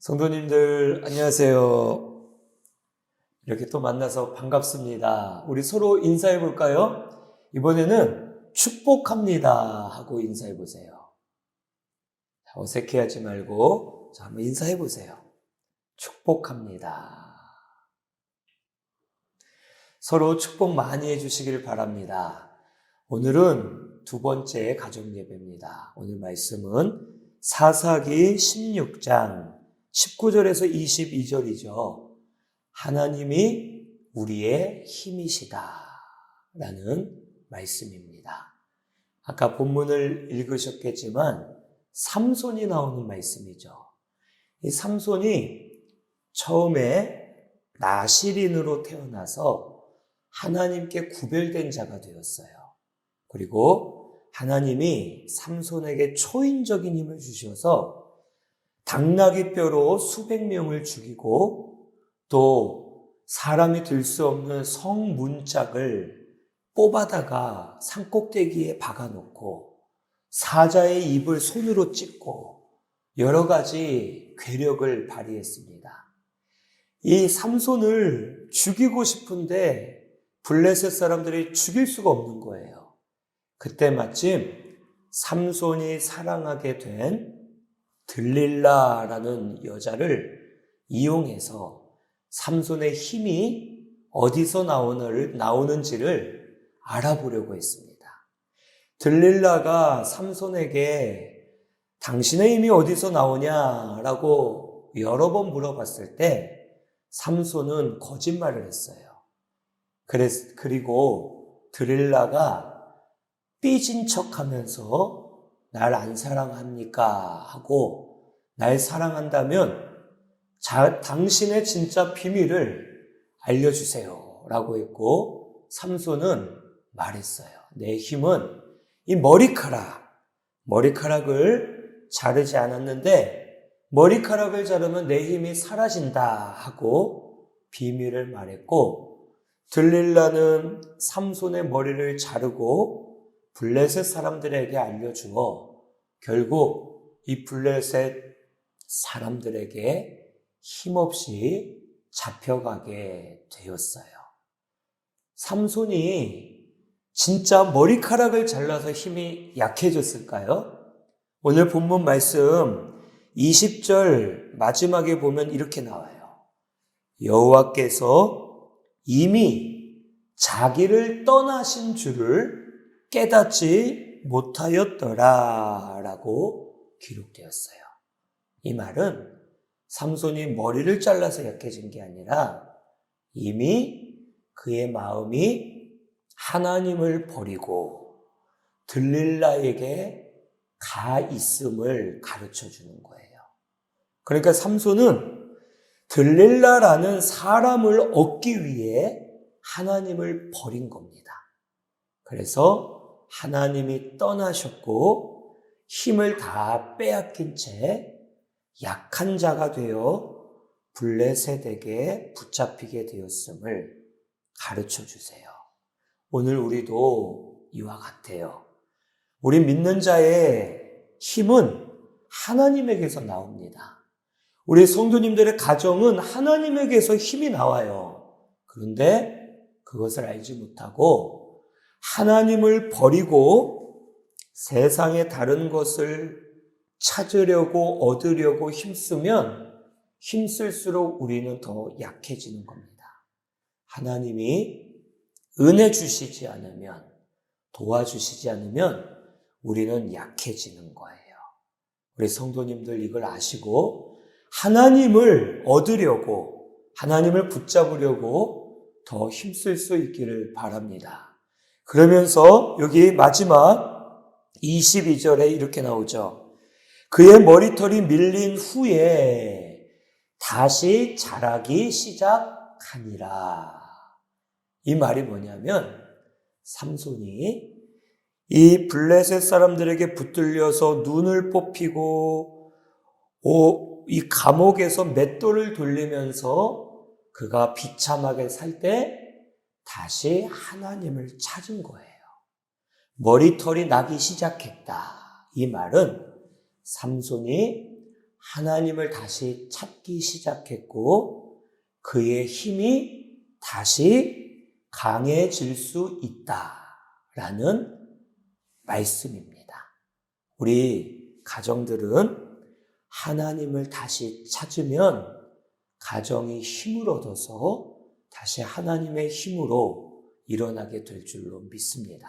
성도님들, 안녕하세요. 이렇게 또 만나서 반갑습니다. 우리 서로 인사해 볼까요? 이번에는 축복합니다 하고 인사해 보세요. 어색해 하지 말고, 자, 한번 인사해 보세요. 축복합니다. 서로 축복 많이 해주시길 바랍니다. 오늘은 두 번째 가족 예배입니다. 오늘 말씀은 사사기 16장 19절에서 22절이죠. 하나님이 우리의 힘이시다. 라는 말씀입니다. 아까 본문을 읽으셨겠지만, 삼손이 나오는 말씀이죠. 이 삼손이 처음에 나시린으로 태어나서 하나님께 구별된 자가 되었어요. 그리고 하나님이 삼손에게 초인적인 힘을 주셔서 당나귀 뼈로 수백 명을 죽이고 또 사람이 들 수 없는 성 문짝을 뽑아다가 산꼭대기에 박아놓고 사자의 입을 손으로 찢고 여러 가지 괴력을 발휘했습니다. 이 삼손을 죽이고 싶은데 블레셋 사람들이 죽일 수가 없는 거예요. 그때 마침 삼손이 사랑하게 된 들릴라라는 여자를 이용해서 삼손의 힘이 어디서 나오는지를 알아보려고 했습니다. 들릴라가 삼손에게 당신의 힘이 어디서 나오냐라고 여러 번 물어봤을 때 삼손은 거짓말을 했어요. 그래서, 그리고 드릴라가 삐진 척 하면서 날 안 사랑합니까? 하고 날 사랑한다면 자, 당신의 진짜 비밀을 알려주세요. 라고 했고 삼손은 말했어요. 내 힘은 이 머리카락, 머리카락을 자르지 않았는데 머리카락을 자르면 내 힘이 사라진다 하고 비밀을 말했고 들릴라는 삼손의 머리를 자르고 블레셋 사람들에게 알려주어 결국 이 블레셋 사람들에게 힘없이 잡혀가게 되었어요. 삼손이 진짜 머리카락을 잘라서 힘이 약해졌을까요? 오늘 본문 말씀 20절 마지막에 보면 이렇게 나와요. 여호와께서 이미 자기를 떠나신 줄을 깨닫지 못하였더라 라고 기록되었어요. 이 말은 삼손이 머리를 잘라서 약해진 게 아니라 이미 그의 마음이 하나님을 버리고 들릴라에게 가 있음을 가르쳐 주는 거예요. 그러니까 삼손은 들릴라라는 사람을 얻기 위해 하나님을 버린 겁니다. 그래서 하나님이 떠나셨고 힘을 다 빼앗긴 채 약한 자가 되어 블레셋에게 붙잡히게 되었음을 가르쳐 주세요. 오늘 우리도 이와 같아요. 우리 믿는 자의 힘은 하나님에게서 나옵니다. 우리 성도님들의 가정은 하나님에게서 힘이 나와요. 그런데 그것을 알지 못하고 하나님을 버리고 세상의 다른 것을 찾으려고 얻으려고 힘쓰면 힘쓸수록 우리는 더 약해지는 겁니다. 하나님이 은혜 주시지 않으면 도와주시지 않으면 우리는 약해지는 거예요. 우리 성도님들 이걸 아시고 하나님을 얻으려고 하나님을 붙잡으려고 더 힘쓸 수 있기를 바랍니다. 그러면서 여기 마지막 22절에 이렇게 나오죠. 그의 머리털이 밀린 후에 다시 자라기 시작하니라. 이 말이 뭐냐면 삼손이 이 블레셋 사람들에게 붙들려서 눈을 뽑히고 오, 이 감옥에서 맷돌을 돌리면서 그가 비참하게 살 때 다시 하나님을 찾은 거예요. 머리털이 나기 시작했다. 이 말은 삼손이 하나님을 다시 찾기 시작했고 그의 힘이 다시 강해질 수 있다 라는 말씀입니다. 우리 가정들은 하나님을 다시 찾으면 가정이 힘을 얻어서 다시 하나님의 힘으로 일어나게 될 줄로 믿습니다.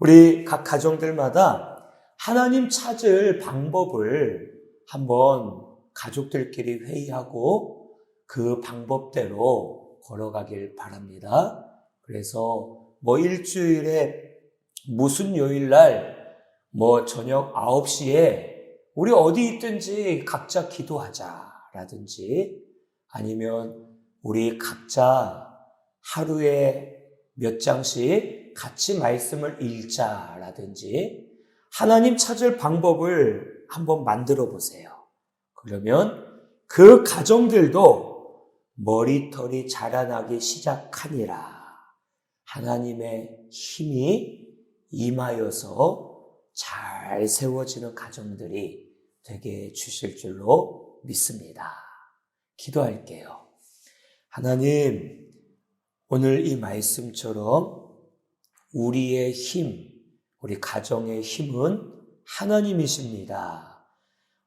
우리 각 가정들마다 하나님 찾을 방법을 한번 가족들끼리 회의하고 그 방법대로 걸어가길 바랍니다. 그래서 뭐 일주일에 무슨 요일 날 뭐 저녁 9시에 우리 어디 있든지 각자 기도하자라든지 아니면 우리 각자 하루에 몇 장씩 같이 말씀을 읽자라든지 하나님 찾을 방법을 한번 만들어 보세요. 그러면 그 가정들도 머리털이 자라나기 시작하니라. 하나님의 힘이 임하여서 잘 세워지는 가정들이 되게 주실 줄로 믿습니다. 기도할게요. 하나님, 오늘 이 말씀처럼 우리의 힘, 우리 가정의 힘은 하나님이십니다.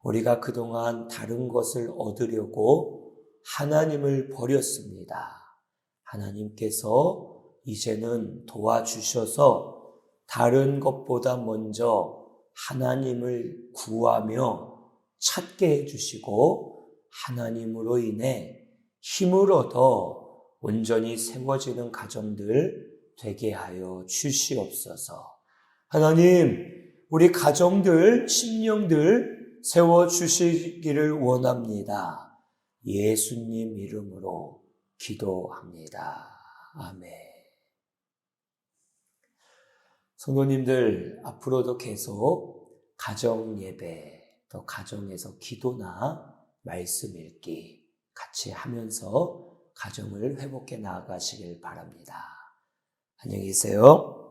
우리가 그동안 다른 것을 얻으려고 하나님을 버렸습니다. 하나님께서 이제는 도와주셔서 다른 것보다 먼저 하나님을 구하며 찾게 해주시고 하나님으로 인해 힘을 얻어 온전히 세워지는 가정들 되게 하여 주시옵소서. 하나님, 우리 가정들, 심령들 세워 주시기를 원합니다. 예수님 이름으로 기도합니다. 아멘. 성도님들, 앞으로도 계속 가정 예배, 또 가정에서 기도나 말씀 읽기 같이 하면서 가정을 회복해 나가시길 바랍니다. 안녕히 계세요.